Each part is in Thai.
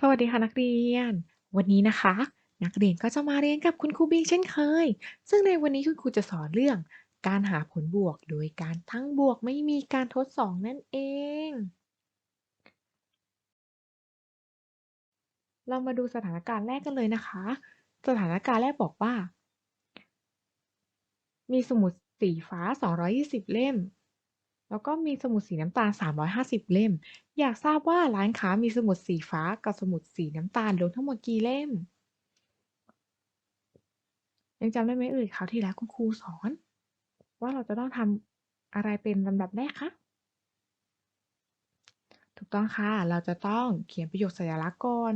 สวัสดีค่ะนักเรียน วันนี้นะคะ นักเรียนก็จะมาเรียนกับคุณครูบิงเช่นเคย ซึ่งในวันนี้คุณครูจะสอนเรื่อง การหาผลบวกโดยการทั้งบวกไม่มีการทดสองนั่นเอง เรามาดูสถานการณ์แรกกันเลยนะคะ สถานการณ์แรกบอกว่า มีสมุดสีฟ้า 220 เล่ม แล้วก็มีสมุดสีน้ำตาล 350 เล่ม อยากทราบว่าร้านค้ามีสมุดสีฟ้ากับสมุดสีน้ำตาลรวมทั้งหมดกี่เล่ม ยังจำได้ไหมเอ่ยคราวที่แล้วคุณครูสอน ว่าเราจะต้องทำอะไรเป็นลำดับแรกคะ ถูกต้องค่ะ เราจะต้องเขียนประโยคสัญลักษณ์ก่อน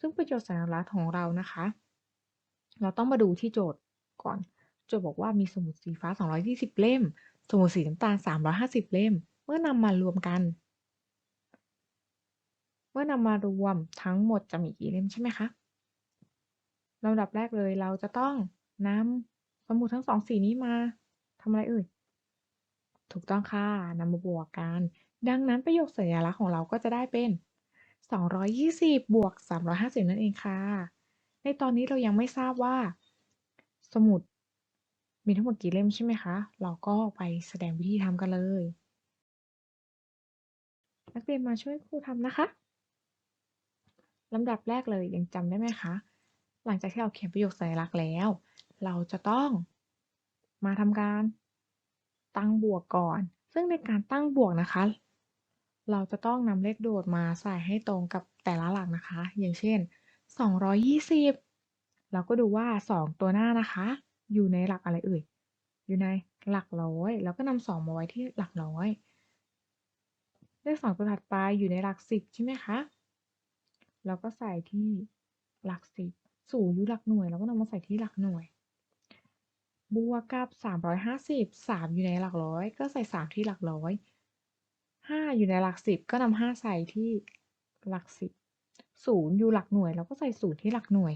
ซึ่งประโยคสัญลักษณ์ของเรานะคะ เราต้องมาดูที่โจทย์ก่อน โจทย์บอกว่ามีสมุดสีฟ้า 220 เล่ม สมุดสีน้ำตาล 350 เล่ม เมื่อนำมารวมกัน เมื่อนำมารวมทั้งหมดจะมีกี่เล่มใช่ไหมคะลำดับแรกเลยเราจะต้องนำสมุดทั้งสองสีนี้มาทำอะไรเอ่ย ถูกต้องค่ะนำมาบวกกัน ดังนั้นประโยคสัญลักษณ์ของเราก็จะได้เป็น 220 บวก 350 นั่นเองค่ะ ในตอนนี้เรายังไม่ทราบว่า สมุด มีทั้งหมดกี่เล่มใช่ไหมคะ เราก็ไปแสดงวิธีทำกันเลย นักเรียนมาช่วยครูทำนะคะลำดับแรกเลยยังจำได้ไหมคะ หลังจากที่เราเขียนประโยคสัญลักษณ์แล้ว เราจะต้องมาทำการตั้งบวกก่อน ซึ่งในการตั้งบวกนะคะ เราจะต้องนำเลขโดดมาใส่ให้ตรงกับแต่ละหลักนะคะ อย่างเช่น 220 เราก็ดูว่า 2 ตัวหน้านะคะ อยู่ในหลักอะไรเอ่ย อยู่ในหลักร้อย แล้วก็นำ2มาไว้ที่หลักร้อยเลข2ตัวถัดไปอยู่ในหลัก10ใช่ไหมคะ เราก็ใส่ที่หลัก10ศูนย์อยู่หลักหน่วยเราก็นำมาใส่ที่หลักหน่วย บวกกับ350 3อยห้าสิบสามอยู่ในหลักร้อย ก็ใส่3ที่หลักร้อย5อยู่ในหลัก10ก็นำ5ใส่ที่หลัก10 0อยู่หลักหน่วย เราก็ใส่0ที่หลักหน่วย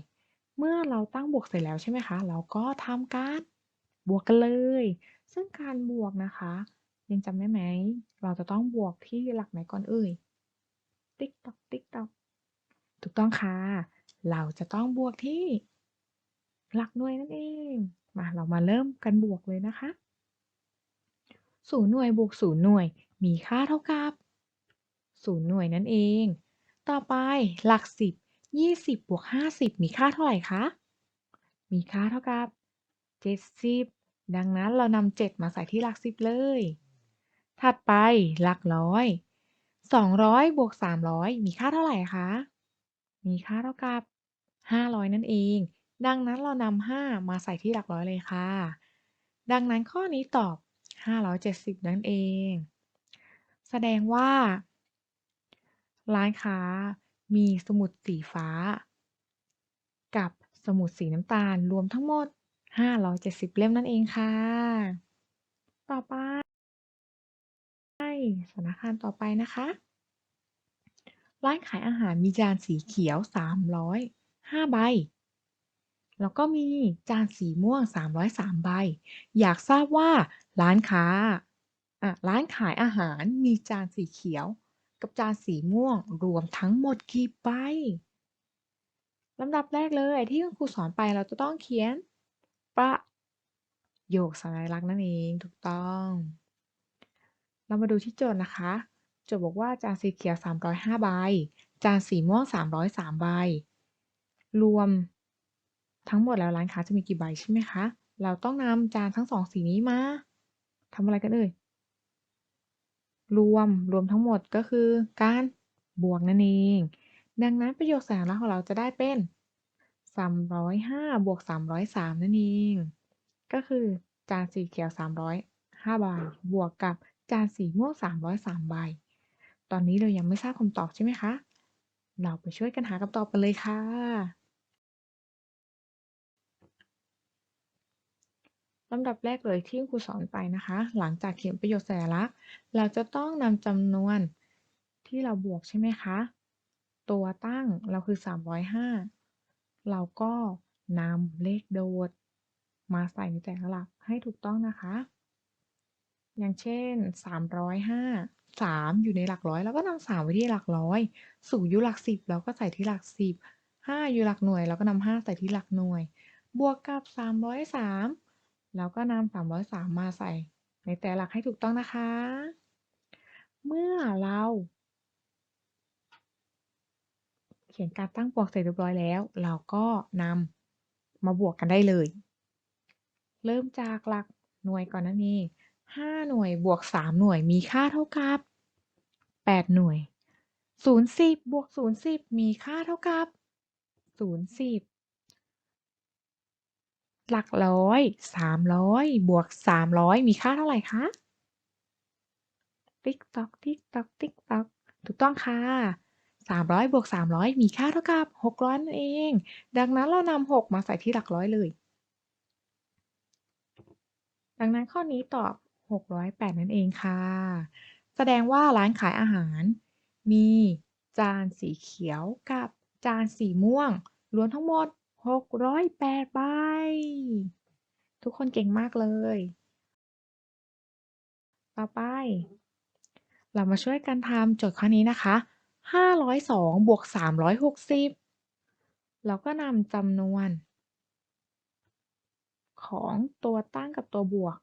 เมื่อเราตั้งบวกเสร็จแล้วใช่ไหมคะ เราก็ทำการบวกกันเลย ซึ่งการบวกนะคะ ยังจำได้ไหม เราจะต้องบวกที่หลักไหนก่อนเอ่ย ติ๊กตอกติ๊กตอกถูกต้องค่ะ เราจะต้องบวกที่ หลักหน่วยนั่นเอง มาเรามาเริ่มกันบวกเลยนะคะ0หน่วยบวก0หน่วย มีค่าเท่ากับ0หน่วยนั่นเอง ต่อไปหลัก10 20บวก50 มีค่าเท่าไหร่คะ มีค่าเท่ากับ 70 ดังนั้นเรานำ7มาใส่ที่หลัก10เลย ถัดไปหลักร้อย 200บวก300 มีค่าเท่าไหร่คะ มีค่าเท่ากับ 500 นั่นเอง ดังนั้นเรานำ5มาใส่ที่หลักร้อยเลยค่ะ ดังนั้นข้อนี้ตอบ 570 นั่นเอง แสดงว่า ร้านค้า มีสมุดสีฟ้า กับสมุดสีน้ำตาลรวมทั้งหมด 570 เล่มนั่นเองค่ะ ต่อไปสถานการณ์ต่อไปนะคะ ร้านขายอาหารมีจานสีเขียว 305 ใบ แล้วก็มีจานสีม่วง 303 ใบ อยากทราบว่าร้านค้าอะร้านขายอาหารมีจานสีเขียว กับจานสีม่วงรวมทั้งหมดกี่ใบลำดับแรกเลยที่คุณครูสอนไปเราจะต้องเขียน ประโยคสัญลักษณ์นั่นเองถูกต้อง เรามาดูที่โจทย์นะคะโจทย์บอกว่าจานสีเขียว 305 ใบ จานสีม่วง 303 ใบ รวมทั้งหมดแล้วร้านค้าจะมีกี่ใบใช่ไหมคะ เราต้องนำจานทั้งสองสีนี้มาทำอะไรกันเอ่ย รวมรวมทั้งหมดก็คือการบวกนั่นเอง ดังนั้นประโยคสัญลักษณ์ของเราจะได้เป็น 305บวก303 นั่นเอง ก็คือจานสีเขียว 305 ใบ บวกกับจานสีม่วง 303 ใบ ตอนนี้เรายังไม่ทราบคำตอบใช่ไหมคะ เราไปช่วยกันหาคำตอบกันเลยค่ะ ลำดับแรกเลยที่ครูสอนไปนะคะ หลังจากเขียนประโยคสัญลักษณ์เราจะต้องนำจำนวนที่เราบวกใช่ไหมคะ ตัวตั้งเราคือ 305 เราก็นำเลขโดด มาใส่ในแต่ละหลักให้ถูกต้องนะคะ อย่างเช่น 305 3 อยู่ในหลักร้อยเราก็นำ3ไว้ที่หลักร้อยสูญอยู่หลักสิบเราก็ใส่ที่หลักสิบ5อยู่หลักหน่วยเราก็นำ5ใส่ที่หลักหน่วย บวกกับ 303 เราก็นำ303 มาใส่ในแต่หลักให้ถูกต้องนะคะ เมื่อเรา เขียนการตั้งบวกเสร็จเรียบร้อยแล้ว เราก็นำมาบวกกันได้เลย เริ่มจากหลักหน่วยก่อนนั่นเอง5หน่วยบวก 3 หน่วยมีค่าเท่ากับ 8 หน่วย0 10บวก0 10 มีค่าเท่ากับ0 10 หลักร้อย300บวก300มีค่าเท่าไหร่คะ ติ๊กต๊อก ติ๊กต๊อก ติ๊กต๊อก ถูกต้องค่ะ300บวก300มีค่าเท่ากับ600นั่นเอง ดังนั้นเรานำ6มาใส่ที่หลักร้อยเลย ดังนั้นข้อนี้ตอบ608นั่นเองค่ะ แสดงว่าร้านขายอาหาร มีจานสีเขียวกับจานสีม่วงรวมทั้งหมด 608ใบ ทุกคนเก่งมากเลย ต่อไป เรามาช่วยกันทำโจทย์ข้อนี้นะคะ502บวก360เราก็นำจำนวน ของตัวตั้งกับตัวบวก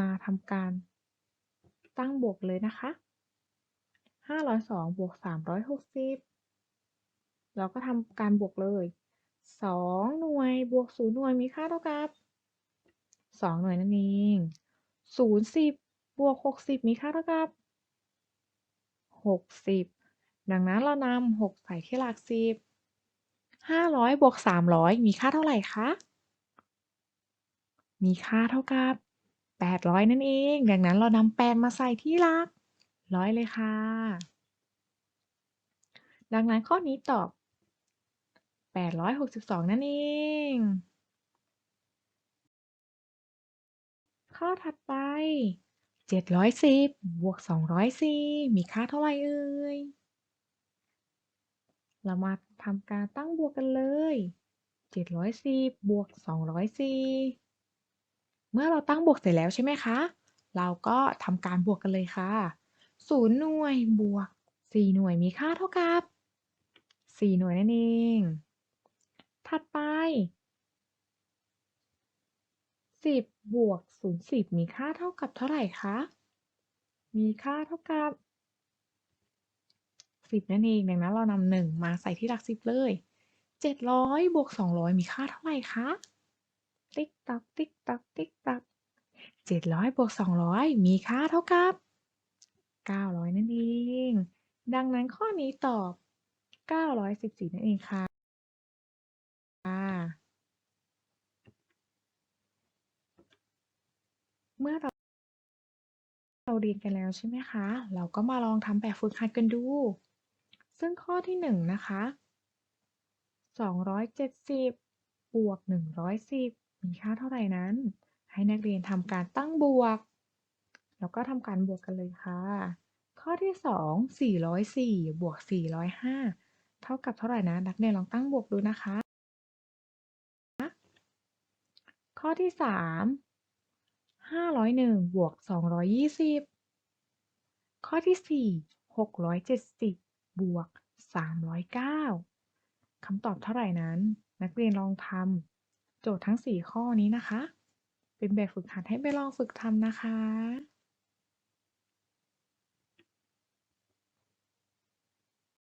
มาทำการตั้งบวกเลยนะคะ 502บวก360 เราก็ทำการบวกเลย 2 หน่วยบวก 0 หน่วยมีค่าเท่ากับ 2 หน่วยนั่นเอง 0 10 บวก 60 มีค่าเท่ากับ 60 ดังนั้นเรานำ6ใส่ที่หลักสิบ500 บวก 300 มีค่าเท่าไหร่คะ มีค่าเท่ากับ 800 นั่นเอง ดังนั้นเรานำ8มาใส่ที่หลักร้อยเลยค่ะ ดังนั้นข้อนี้ตอบ 862 นั่นเอง ข้อถัดไป 710 บวก 204 มีค่าเท่าไหร่เอ่ย เรามาทำการตั้งบวกกันเลย 710 บวก 204 เมื่อเราตั้งบวกเสร็จแล้วใช่ไหมคะ เราก็ทำการบวกกันเลยค่ะ 0 หน่วยบวก 4 หน่วยมีค่าเท่ากับ 4 หน่วยนั่นเอง ถัดไป 10 บวก 0 10 มีค่าเท่ากับเท่าไหร่คะ มีค่าเท่ากับ 10 นั่นเอง ดังนั้นเรานำ1มาใส่ที่หลัก 10 เลย 700 บวก 200 มีค่าเท่าไหร่คะ ติ๊กต๊อกติ๊กต๊อกติ๊กต๊อก700 บวก 200 มีค่าเท่ากับ 900 นั่นเอง ดังนั้นข้อนี้ตอบ 914 นั่นเองค่ะ เมื่อเรา เราเรียนกันแล้วใช่ไหมคะ เราก็มาลองทำแบบฝึกหัดกันดู ซึ่งข้อที่1นะคะ270 บวก 110 มีค่าเท่าไหร่นั้น ให้นักเรียนทำการตั้งบวก แล้วก็ทำการบวกกันเลยค่ะ ข้อที่ 2 404 บวก 405 เท่ากับเท่าไหร่นะ นักเรียนลองตั้งบวกดูนะคะ ข้อที่ 3 501บวก220ข้อที่4 670บวก309คำตอบเท่าไหร่นั้น นักเรียนลองทำโจทย์ทั้ง4ข้อนี้นะคะ เป็นแบบฝึกหัดให้ไปลองฝึกทำนะคะ